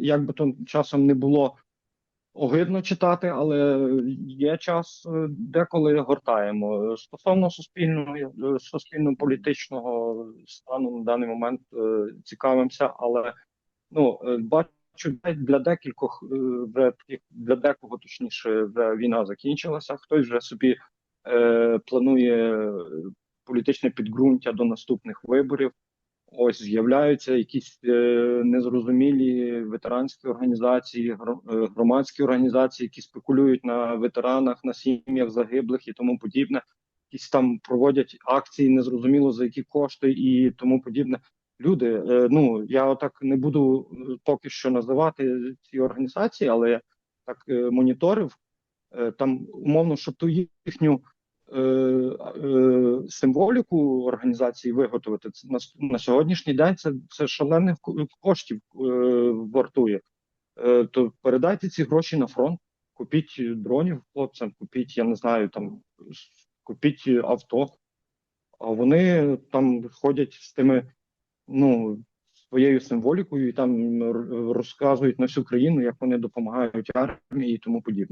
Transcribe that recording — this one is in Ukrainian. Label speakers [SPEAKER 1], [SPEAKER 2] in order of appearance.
[SPEAKER 1] як би то часом не було огидно читати, але є час, е, деколи гортаємо. Стосовно суспільного е, суспільно-політичного стану на даний момент е, цікавимося, але ну бачу для декількох вже для декого точніше вже війна закінчилася. Хтось вже собі е, планує політичне підґрунтя до наступних виборів. Ось з'являються якісь е, незрозумілі ветеранські організації, е, громадські організації, які спекулюють на ветеранах, на сім'ях загиблих і тому подібне. Якісь там проводять акції, незрозуміло за які кошти і тому подібне. Люди, е, ну я отак не буду е, поки що називати ці організації, але я так е, моніторив е, там умовно, щоб ту їхню е, е, символіку організації виготовити на, на сьогоднішній день. Це, це шалених коштів е, вартує. Е, то передайте ці гроші на фронт, купіть дронів хлопцям, купіть, я не знаю, там купіть авто. А вони там ходять з тими, ну, своєю символікою і там розказують на всю країну, як вони допомагають армії і тому подібне.